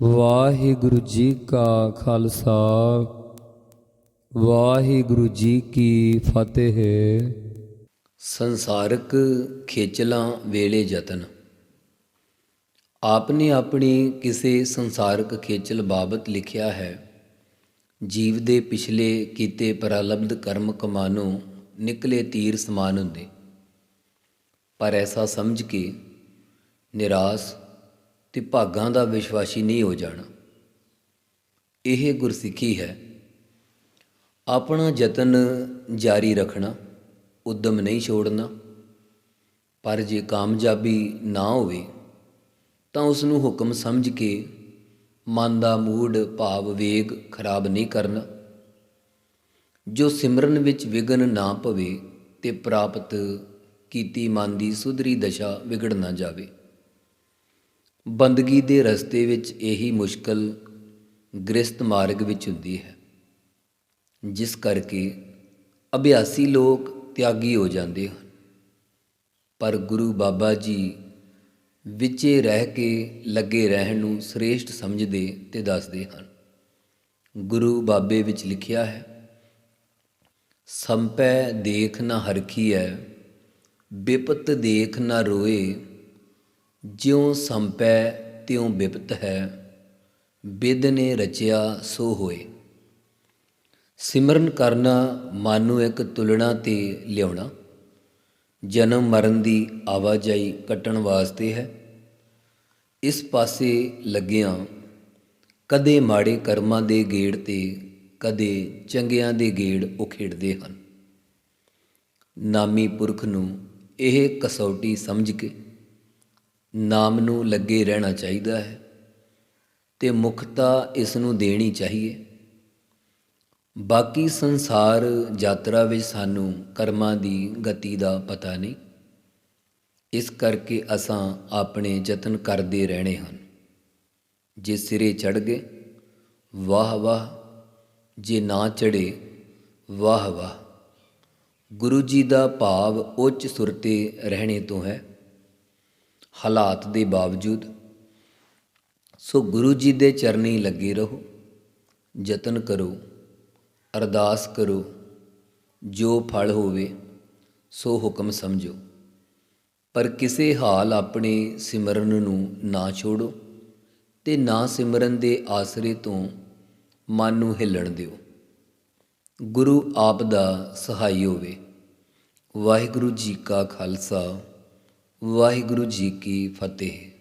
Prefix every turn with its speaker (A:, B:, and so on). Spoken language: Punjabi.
A: ਵਾਹਿਗੁਰੂ ਜੀ ਕਾ ਖਾਲਸਾ, ਵਾਹਿਗੁਰੂ ਜੀ ਕੀ ਫਤਿਹ।
B: ਸੰਸਾਰਕ ਖੇਚਲਾਂ ਵੇਲੇ ਯਤਨ। ਆਪਨੇ ਆਪਣੀ ਕਿਸੇ ਸੰਸਾਰਕ ਖੇਚਲ ਬਾਬਤ ਲਿਖਿਆ ਹੈ, ਜੀਵ ਦੇ ਪਿਛਲੇ ਕੀਤੇ ਪ੍ਰਾਲਬਧ ਕਰਮ ਕਮਾਨੋਂ ਨਿਕਲੇ ਤੀਰ ਸਮਾਨ ਹੁੰਦੇ। ਪਰ ਐਸਾ ਸਮਝ ਕੇ ਨਿਰਾਸ਼ ਤੇ ਭਾਗਾਂ ਦਾ ਵਿਸ਼ਵਾਸੀ ਨਹੀਂ ਹੋ ਜਾਣਾ। ਇਹ ਗੁਰਸਿੱਖੀ ਹੈ। ਆਪਣਾ ਯਤਨ ਜਾਰੀ ਰੱਖਣਾ, ਉਦਮ ਨਹੀਂ ਛੋੜਨਾ। ਪਰ ਜੇ ਕਾਮਯਾਬੀ ਨਾ ਹੋਵੇ, ਤਾਂ ਉਸ ਨੂੰ ਹੁਕਮ ਸਮਝ ਕੇ ਮਨ ਦਾ ਮੂਡ, ਭਾਵ, ਵੇਗ ਖਰਾਬ ਨਹੀਂ ਕਰਨਾ। ਜੋ ਸਿਮਰਨ ਵਿੱਚ ਵਿਗਨ ਨਾ ਪਵੇ ਤੇ ਪ੍ਰਾਪਤ ਕੀਤੀ ਮਨ ਦੀ ਸੁਧਰੀ ਦਸ਼ਾ ਵਿਗੜ ਨਾ ਜਾਵੇ। ਬੰਦਗੀ ਦੇ ਰਸਤੇ ਵਿੱਚ ਇਹੀ ਮੁਸ਼ਕਲ ਗ੍ਰਸਤ ਮਾਰਗ ਵਿੱਚ ਹੁੰਦੀ ਹੈ, ਜਿਸ ਕਰਕੇ ਅਭਿਆਸੀ ਲੋਕ ਤਿਆਗੀ ਹੋ ਜਾਂਦੇ ਹਨ। ਪਰ ਗੁਰੂ ਬਾਬਾ ਜੀ ਵਿਚੇ ਰਹਿ ਕੇ ਲੱਗੇ ਰਹਿਣ ਨੂੰ ਸ੍ਰੇਸ਼ਟ ਸਮਝਦੇ ਤੇ ਦੱਸਦੇ ਹਨ। ਗੁਰੂ ਬਾਬੇ ਵਿੱਚ ਲਿਖਿਆ ਹੈ, ਸੰਪੈ ਦੇਖ ਨਾ ਹਰਖੀ ਹੈ ਬਿਪਤ ਦੇਖ ਨਾ ਰੋਏ ਜਿਉ ਸੰਪੈ ਤਿਉ ਬਿਪਤ ਹੈ, ਬਿਦ ਨੇ ਰਚਿਆ ਸੋ ਹੋਏ। ਸਿਮਰਨ ਕਰਨਾ ਮਨ ਨੂੰ ਇੱਕ ਤੁਲਣਾ ਤੇ ਲਿਆਉਣਾ, ਜਨਮ ਮਰਨ ਦੀ ਆਵਾਜਾਈ ਕੱਟਣ ਵਾਸਤੇ ਹੈ। ਇਸ ਪਾਸੇ ਲੱਗਿਆਂ ਕਦੇ ਮਾੜੇ ਕਰਮਾਂ ਦੇ ਗੇੜ ਤੇ, ਕਦੇ ਚੰਗਿਆਂ ਦੇ ਗੇੜ ਉਖੇੜਦੇ ਹਨ। ਨਾਮੀ ਪੁਰਖ ਨੂੰ ਇਹ ਕਸੌਟੀ ਸਮਝ ਕੇ ਨਾਮ ਨੂੰ ਲੱਗੇ ਰਹਿਣਾ ਚਾਹੀਦਾ ਹੈ ਤੇ ਮੁਖਤਾ ਇਸ ਨੂੰ ਦੇਣੀ ਚਾਹੀਏ। ਬਾਕੀ ਸੰਸਾਰ ਯਾਤਰਾ ਵਿੱਚ ਸਾਨੂੰ ਕਰਮਾਂ ਦੀ ਗਤੀ ਦਾ ਪਤਾ ਨਹੀਂ। ਇਸ ਕਰਕੇ ਅਸਾਂ ਆਪਣੇ ਯਤਨ ਕਰਦੇ ਰਹਿਣੇ ਹਨ। ਜੇ ਸਿਰੇ ਚੜ ਗਏ, ਵਾਹ ਵਾਹ। ਜੇ ਨਾ ਚੜੇ ਵਾਹ ਵਾਹ। ਗੁਰੂ ਜੀ ਦਾ ਭਾਵ ਉੱਚ ਸੁਰਤੇ ਰਹਿਣੇ ਤੋਂ ਹੈ। ਹਾਲਾਤ ਦੇ ਬਾਵਜੂਦ ਸੋ ਗੁਰੂ ਜੀ ਦੇ ਚਰਨੀ ਲੱਗੇ ਰਹੋ, ਯਤਨ ਕਰੋ, ਅਰਦਾਸ ਕਰੋ, ਜੋ ਫਲ ਹੋਵੇ ਸੋ ਹੁਕਮ ਸਮਝੋ। ਪਰ ਕਿਸੇ ਹਾਲ ਆਪਣੇ ਸਿਮਰਨ ਨੂੰ ਨਾ ਛੋੜੋ ਤੇ ਨਾ ਸਿਮਰਨ ਦੇ ਆਸਰੇ ਤੋਂ ਮਨ ਨੂੰ ਹਿੱਲਣ ਦਿਓ। ਗੁਰੂ ਆਪ ਦਾ ਸਹਾਈ ਹੋਵੇ। ਵਾਹਿਗੁਰੂ ਜੀ ਕਾ ਖਾਲਸਾ। ਵਾਹਿਗੁਰੂ ਜੀ ਕੀ ਫਤਿਹ।